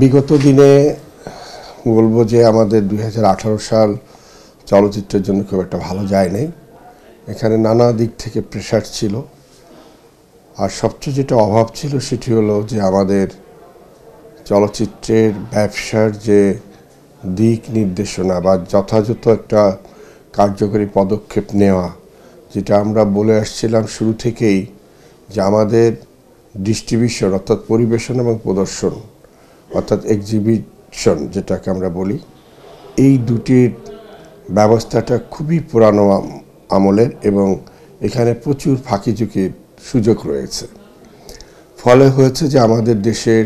বিগত দিনে বলব যে আমাদের দু হাজার আঠারো সাল চলচ্চিত্রের জন্য খুব একটা ভালো যায় নাই। এখানে নানা দিক থেকে প্রেশার ছিল। আর সবচেয়ে যেটা অভাব ছিল সেটি হলো যে আমাদের চলচ্চিত্রের ব্যবসার যে দিক নির্দেশনা বা যথাযথ একটা কার্যকরী পদক্ষেপ নেওয়া, যেটা আমরা বলে আসছিলাম শুরু থেকেই যে আমাদের ডিস্ট্রিবিউশন অর্থাৎ পরিবেশন এবং প্রদর্শন অর্থাৎ এক্সিবিশন যেটাকে আমরা বলি, এই দুটির ব্যবস্থাটা খুবই পুরানো আমলের এবং এখানে প্রচুর ফাঁকি ঝুঁকির সুযোগ রয়েছে। ফলে হয়েছে যে আমাদের দেশের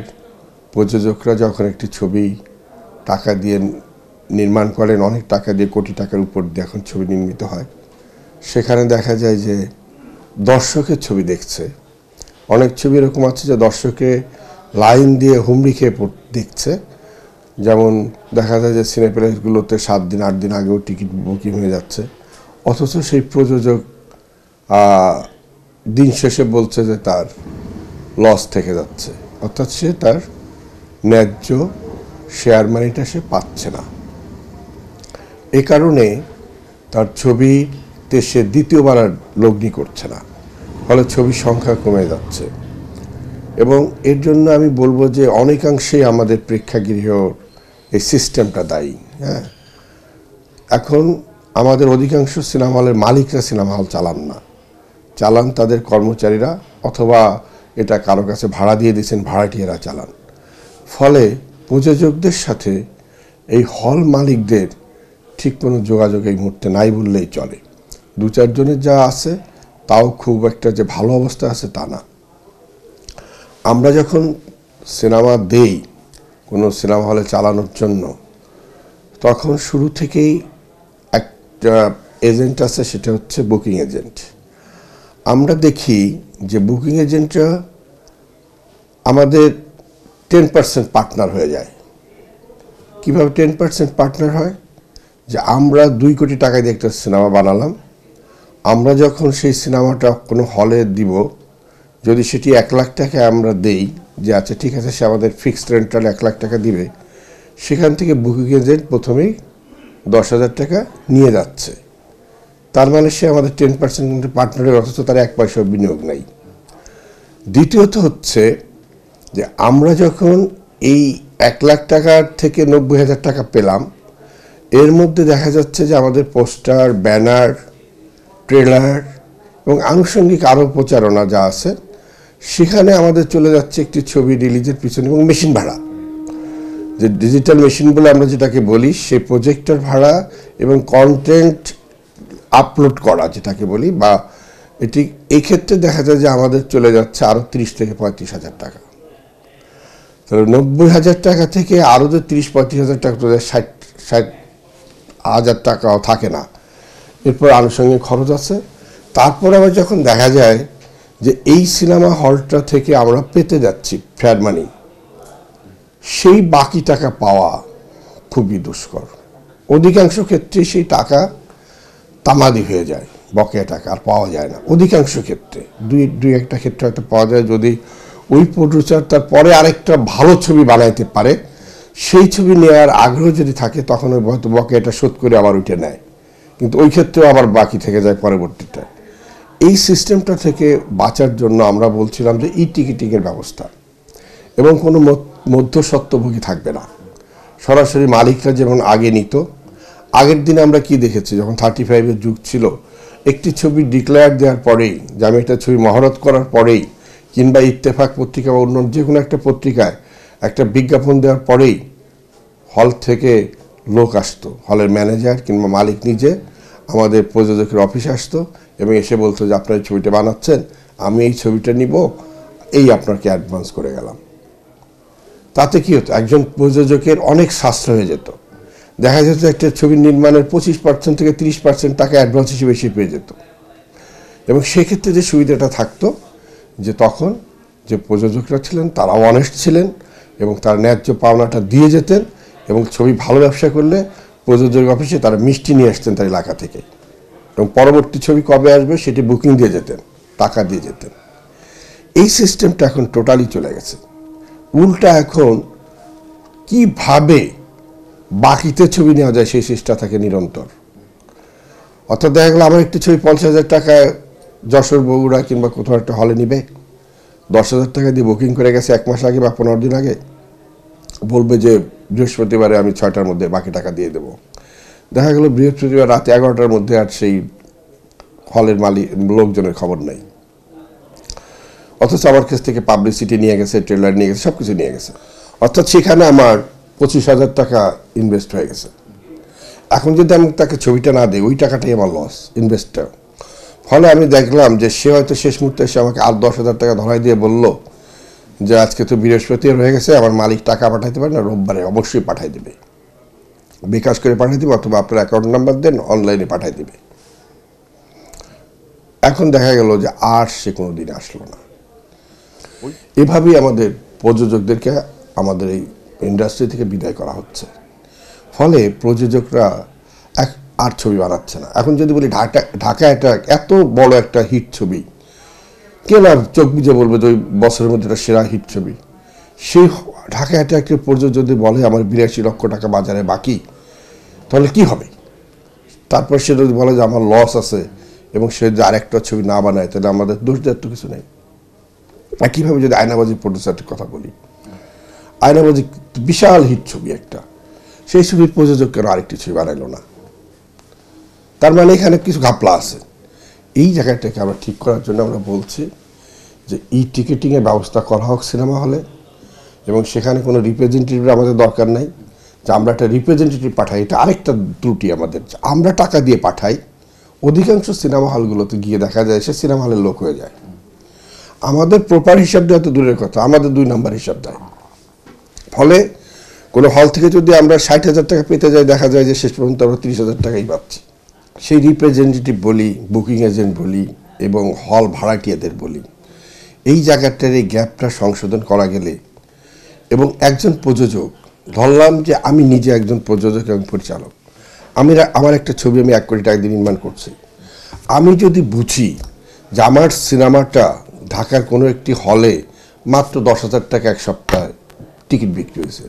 প্রযোজকরা যখন একটি ছবি টাকা দিয়ে নির্মাণ করেন, অনেক টাকা দিয়ে কোটি টাকার উপর দিয়ে এখন ছবি নির্মিত হয়, সেখানে দেখা যায় যে দর্শকের ছবি দেখছে। অনেক ছবি এরকম আছে যে দর্শকে লাইন দিয়ে হুমড়ি খেয়ে দেখছে। যেমন দেখা যায় যে সিনেপ্লেক্সগুলোতে সাত দিন, আট দিন আগেও টিকিট বুকিং হয়ে যাচ্ছে। অথচ সেই প্রযোজক দিন শেষে বলছে যে তার লস থেকে যাচ্ছে। অর্থাৎ সে তার ন্যায্য শেয়ার মানিটা সে পাচ্ছে না। এ কারণে তার ছবিতে সে দ্বিতীয়বার আর লগ্নি করছে না। ফলে ছবির সংখ্যা কমে যাচ্ছে। এবং এর জন্য আমি বলব যে অনেকাংশেই আমাদের প্রেক্ষাগৃহ এই সিস্টেমটা দায়ী হ্যাঁ? এখন আমাদের অধিকাংশ সিনেমা হলের মালিকরা সিনেমা হল চালান না। চালান তাদের কর্মচারীরা অথবা এটা কারও কাছে ভাড়া দিয়ে দিয়েছেন, ভাড়াটিয়ারা চালান। ফলে প্রযোজকদের সাথে এই হল মালিকদের ঠিক কোনো যোগাযোগ এই মুহূর্তে নাই বললেই চলে। দু চারজনের যা আছে, তাও খুব একটা যে ভালো অবস্থা আছে তা না। আমরা যখন সিনেমা দেই, কোনো সিনেমা হলে চালানোর জন্য, তখন শুরু থেকেই একটা এজেন্ট আছে, সেটা হচ্ছে বুকিং এজেন্ট। আমরা দেখি যে বুকিং এজেন্টরা আমাদের টেন পার্সেন্ট পার্টনার হয়ে যায়। কীভাবে টেন পার্সেন্ট পার্টনার হয়? যে আমরা দুই কোটি টাকা দিয়ে একটা সিনেমা বানালাম। আমরা যখন সেই সিনেমাটা কোনো হলে দিব যদি সেটি এক লাখ টাকা আমরা দেই, যে আচ্ছা ঠিক আছে, সে আমাদের ফিক্সড রেন্টাল এক লাখ টাকা দিবে, সেখান থেকে বুকিং এজেন্ট প্রথমেই দশ হাজার টাকা নিয়ে যাচ্ছে। তার মানে সে আমাদের টেন পার্সেন্ট পার্টনারের অথচ তার এক পয়সা বিনিয়োগ নাই। দ্বিতীয়ত হচ্ছে যে আমরা যখন এই এক লাখ টাকার থেকে নব্বই হাজার টাকা পেলাম, এর মধ্যে দেখা যাচ্ছে যে আমাদের পোস্টার, ব্যানার, ট্রেলার এবং আনুষঙ্গিক আরও প্রচারণা যা আছে সেখানে আমাদের চলে যাচ্ছে একটি ছবি রিলিজের পিছনে এবং মেশিন ভাড়া। যে ডিজিটাল মেশিন বলে আমরা যেটাকে বলি সেই প্রজেক্টর ভাড়া এবং কন্টেন্ট আপলোড করা যেটাকে বলি বা এটি এই ক্ষেত্রে দেখা যায় যে আমাদের চলে যাচ্ছে আরও তিরিশ থেকে পঁয়ত্রিশ হাজার টাকা। তাহলে নব্বই হাজার টাকা থেকে আরও যে তিরিশ, পঁয়ত্রিশ হাজার টাকা তো ষাট ষাট হাজার টাকাও থাকে না। এরপর আনুষঙ্গিক খরচ আছে। তারপর আবার যখন দেখা যায় যে এই সিনেমা হলটা থেকে আমরা পেতে যাচ্ছি ফেয়ার মানি। সেই বাকি টাকা পাওয়া খুবই দুষ্কর। অধিকাংশ ক্ষেত্রে সেই টাকা তামাদি হয়ে যায়, বকেয়া টাকা আর পাওয়া যায় না। অধিকাংশ ক্ষেত্রে, দুই দুই একটা ক্ষেত্রে হয়তো পাওয়া যায় যদি ওই প্রডিউসার তার পরে আরেকটা ভালো ছবি বানাইতে পারে। সেই ছবি নেওয়ার আগ্রহ যদি থাকে, তখন ওই হয়তো বকেয়াটা শোধ করে আবার উঠে নেয়। কিন্তু ওই ক্ষেত্রেও আবার বাকি থেকে যায় পরবর্তীতে। এই সিস্টেমটা থেকে বাঁচার জন্য আমরা বলছিলাম যে ই টিকিটিংয়ের ব্যবস্থা। এবং কোনো মধ্য- মধ্যস্বত্বভোগী থাকবে না। সরাসরি মালিকরা যেমন আগে নিত, আগের দিনে আমরা কি দেখেছি? যখন থার্টি ফাইভের যুগ ছিল, একটি ছবি ডিক্লেয়ার দেওয়ার পরেই, যে আমি একটা ছবি মহরত করার পরেই, কিংবা ইত্তেফাক পত্রিকা বা অন্য যে কোনো একটা পত্রিকায় একটা বিজ্ঞাপন দেওয়ার পরেই, হল থেকে লোক আসতো। হলের ম্যানেজার কিংবা মালিক নিজে, আমাদের প্রযোজকের অফিসে আসতো। এবং এসে বলতো যে, আপনার এই ছবিটা বানাচ্ছেন, আমি এই ছবিটা নিব। এই আপনাকে অ্যাডভান্স করে গেলাম। তাতে কি হতো? একজন প্রযোজকের অনেক সাশ্রয় হয়ে যেত। দেখা যেত একটা ছবি নির্মাণের পঁচিশ পার্সেন্ট থেকে তিরিশ পার্সেন্ট টাকা অ্যাডভান্স হিসেবে সে পেয়ে যেত। এবং সেক্ষেত্রে যে সুবিধাটা থাকতো, যে তখন যে প্রযোজকরা ছিলেন, তারাও অনেস্ট ছিলেন এবং তার ন্যায্য পাওনাটা দিয়ে যেতেন এবং ছবি ভালো ব্যবসা করলে প্রযোজক অফিসে তারা মিষ্টি নিয়ে আসতেন তার এলাকা থেকে। এবং পরবর্তী ছবি কবে আসবে সেটি বুকিং দিয়ে যেতেন, টাকা দিয়ে যেতেন। এই সিস্টেমটা এখন টোটালি চলে গেছে। উল্টা এখন কীভাবে বাকিতে ছবি নেওয়া যায় সেই চেষ্টা থাকে নিরন্তর। অর্থাৎ দেখা গেলো আমার একটি ছবি পঞ্চাশ হাজার টাকায় যশোর বগুড়া কিংবা কোথাও একটা হলে নিবে। দশ হাজার টাকা দিয়ে বুকিং করে গেছে এক মাস আগে বা পনেরো দিন আগে। বলবে যে বৃহস্পতিবারে আমি ছয়টার মধ্যে বাকি টাকা দিয়ে দেবো। দেখা গেল বৃহস্পতিবার রাত এগারোটার মধ্যে আর সেই হলের মালিক, লোকজনের খবর নেই। অথচ আমার কাছ থেকে পাবলিসিটি নিয়ে গেছে ট্রেলার নিয়ে গেছে সব কিছু নিয়ে গেছে। অর্থাৎ সেখানে আমার পঁচিশ হাজার টাকা ইনভেস্ট হয়ে গেছে। এখন যদি আমি তাকে ছবিটা না দিই, ওই টাকাটাই আমার লস ইনভেস্টটা ফলে আমি দেখলাম যে সে হয়তো শেষ মুহূর্তে এসে আমাকে আর দশ হাজার টাকা ধরাই দিয়ে বলল যে আজকে তো বৃহস্পতিবার হয়ে গেছে, আমার মালিক টাকা পাঠাইতে পারে না, রোববারে অবশ্যই পাঠাই দেবে। বিকাশ করে পাঠিয়ে দেবে অথবা আপনার অ্যাকাউন্ট নাম্বার দেন অনলাইনে পাঠিয়ে দেবে। এখন দেখা গেল যে আর সে কোনো দিন আসলো না। এভাবেই আমাদের প্রযোজকদেরকে আমাদের এই ইন্ডাস্ট্রি থেকে বিদায় করা হচ্ছে। ফলে প্রযোজকরা এক আর ছবি বানাচ্ছে না। এখন যদি বলি ঢাকা ঢাকা একটা এত বড় একটা হিট ছবি কে না চোখ বুঝে বলবে যে ওই বছরের মধ্যে একটা সেরা হিট ছবি। সেই ঢাকা একটা প্রযোজক যদি বলে আমার বিরাশি লক্ষ টাকা বাজারে বাকি। তাহলে কি হবে? তারপর সে যদি বলে যে আমার লস আছে এবং সে যদি আরেকটা ছবি না বানায়, তাহলে আমাদের দোষ তো কিছু নেই। একইভাবে যদি আয়নাবাজি প্রডিউসারটির কথা বলি। আয়নাবাজি বিশাল হিট ছবি একটা। সেই ছবির প্রযোজক কেন আরেকটি ছবি বানাইলো না? তার মানে এখানে কিছু ঘাপলা আছে। এই জায়গাটাকে আমরা ঠিক করার জন্য আমরা বলছি যে ই টিকিটিংয়ের ব্যবস্থা করা হোক সিনেমা হলে এবং সেখানে কোনো রিপ্রেজেন্টেটিভ আমাদের দরকার নাই। যে আমরা একটা রিপ্রেজেন্টেটিভ পাঠাই, এটা আরেকটা ত্রুটি আমাদের। আমরা টাকা দিয়ে পাঠাই, অধিকাংশ সিনেমা হলগুলোতে গিয়ে দেখা যায় সে সিনেমা হলের লোক হয়ে যায়। আমাদের প্রপার হিসাব দেওয়া তো দূরের কথা, আমাদের দুই নাম্বার হিসাব দেয়। ফলে কোনো হল থেকে যদি আমরা ষাট হাজার টাকা পেতে যাই, দেখা যায় যে শেষ পর্যন্ত আমরা তিরিশ হাজার টাকাই পাচ্ছি। সেই রিপ্রেজেন্টেটিভ বলি বুকিং এজেন্ট বলি, এবং হল ভাড়াটিয়াদের বলি। এই জায়গাটার এই গ্যাপটা সংশোধন করা গেলে, এবং একজন প্রযোজক ধরলাম যে আমি নিজে একজন প্রযোজক এবং পরিচালক। আমি আমার একটা ছবি আমি এক কোটি টাকা দিয়ে নির্মাণ করছি। আমি যদি বুঝি যে আমার সিনেমাটা ঢাকার কোনো একটি হলে মাত্র দশ হাজার টাকা এক সপ্তাহে টিকিট বিক্রি হয়েছে।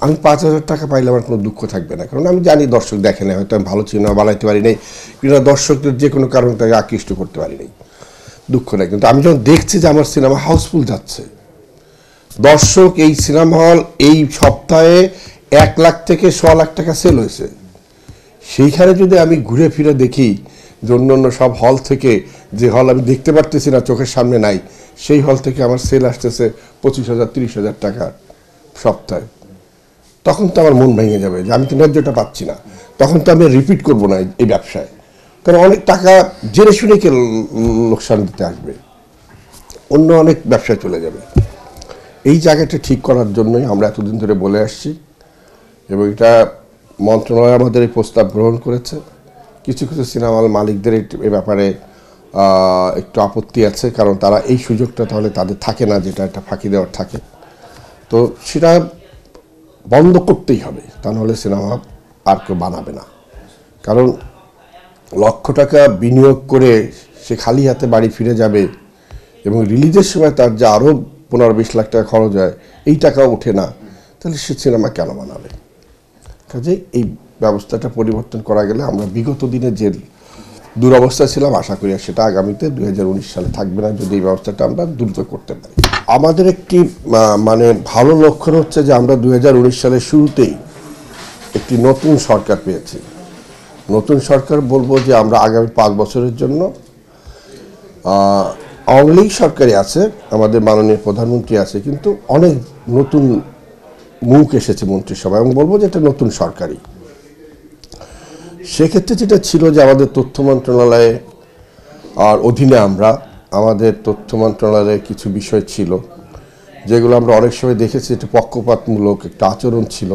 আমি পাঁচ হাজার টাকা পাইলে আমার কোনো দুঃখ থাকবে না। কারণ আমি জানি দর্শক দেখে না হয়তো আমি ভালো সিনেমা বানাইতে পারি নাই, কিংবা দর্শকদের যে কোনো কারণে তাকে আকৃষ্ট করতে পারি নাই। দুঃখ নেই। কিন্তু আমি যখন দেখছি যে আমার সিনেমা হাউসফুল যাচ্ছে দর্শক এই সিনেমা হল এই সপ্তাহে এক লাখ থেকে ছ লাখ টাকা সেল হয়েছে। সেইখানে যদি আমি ঘুরে ফিরে দেখি যে অন্য সব হল থেকে যে হল আমি দেখতে পারতেছি না, চোখের সামনে নাই, সেই হল থেকে আমার সেল আসতেছে পঁচিশ হাজার, তিরিশ হাজার টাকা সপ্তাহে। তখন তো আমার মন ভেঙে যাবে যে আমি তো ন্যায্যটা পাচ্ছি না। তখন তো আমি রিপিট করব না এই ব্যবসায়। কারণ অনেক টাকা জেনে শুনে কে লোকসান দিতে আসবে। অন্য অনেক ব্যবসায় চলে যাবে। এই জায়গাটা ঠিক করার জন্যই আমরা এতদিন ধরে বলে আসছি এবং এটা মন্ত্রণালয় আমাদের এই প্রস্তাব গ্রহণ করেছে। কিছু কিছু সিনেমা মালিকদের এই ব্যাপারে একটু আপত্তি আছে, কারণ তারা এই সুযোগটা তাহলে তাদের থাকে না যেটা একটা ফাঁকি দেওয়ার থাকে। তো সেটা বন্ধ করতেই হবে, তা নাহলে সিনেমা আর কেউ বানাবে না। কারণ লক্ষ টাকা বিনিয়োগ করে সে খালি হাতে বাড়ি ফিরে যাবে এবং রিলিজের সময় তার যে আরও পনেরো বিশ লাখ টাকা খরচ হয়, এই টাকা ওঠে না। তাহলে সে সিনেমা কেন বানাবে? কাজে এই ব্যবস্থাটা পরিবর্তন করা গেলে আমরা বিগত দিনে যে দুরবস্থা ছিলাম, আশা করি সেটা আগামীতে দু হাজার উনিশ সালে থাকবে না, যদি এই ব্যবস্থাটা আমরা দ্রুত করতে পারি। আমাদের একটি মানে ভালো লক্ষণ হচ্ছে যে আমরা দু হাজার উনিশ সালের শুরুতেই একটি নতুন সরকার পেয়েছি। নতুন সরকার বলব যে আমরা আগামী পাঁচ বছরের জন্য আওয়ামী লীগ সরকারই আছে, আমাদের মাননীয় প্রধানমন্ত্রী আছে, কিন্তু অনেক নতুন মুখ এসেছে মন্ত্রিসভায় এবং বলব যে এটা নতুন সরকারি সেক্ষেত্রে যেটা ছিল যে আমাদের তথ্য মন্ত্রণালয়ে আর অধীনে আমরা, আমাদের তথ্য মন্ত্রণালয়ে কিছু বিষয় ছিল, যেগুলো আমরা অনেক সময় দেখেছি একটা পক্ষপাতমূলক একটা আচরণ ছিল,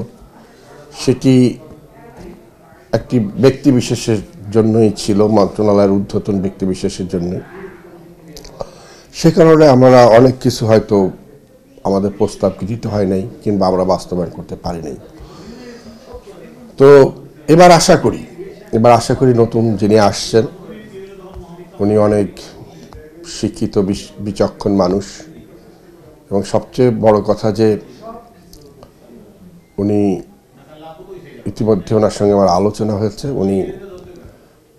সেটি একটি ব্যক্তি বিশেষের জন্যই ছিল, মন্ত্রণালয়ের ঊর্ধ্বতন ব্যক্তি বিশেষের জন্যই। সে কারণে আমরা অনেক কিছু হয়তো আমাদের প্রস্তাব গৃহীত হয় নাই, কিংবা আমরা বাস্তবায়ন করতে পারি নাই। তো এবার আশা করি, এবার আশা করি নতুন যিনি আসছেন, উনি অনেক শিক্ষিত বিচক্ষণ মানুষ। এবং সবচেয়ে বড় কথা যে, উনি ইতিমধ্যে ওনার সঙ্গে আমার আলোচনা হয়েছে, উনি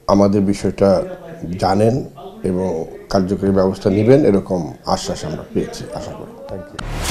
আমাদের বিষয়টা জানেন এবং কার্যকরী ব্যবস্থা নেবেন এরকম আশ্বাস আমরা পেয়েছি আশা করি। Thank you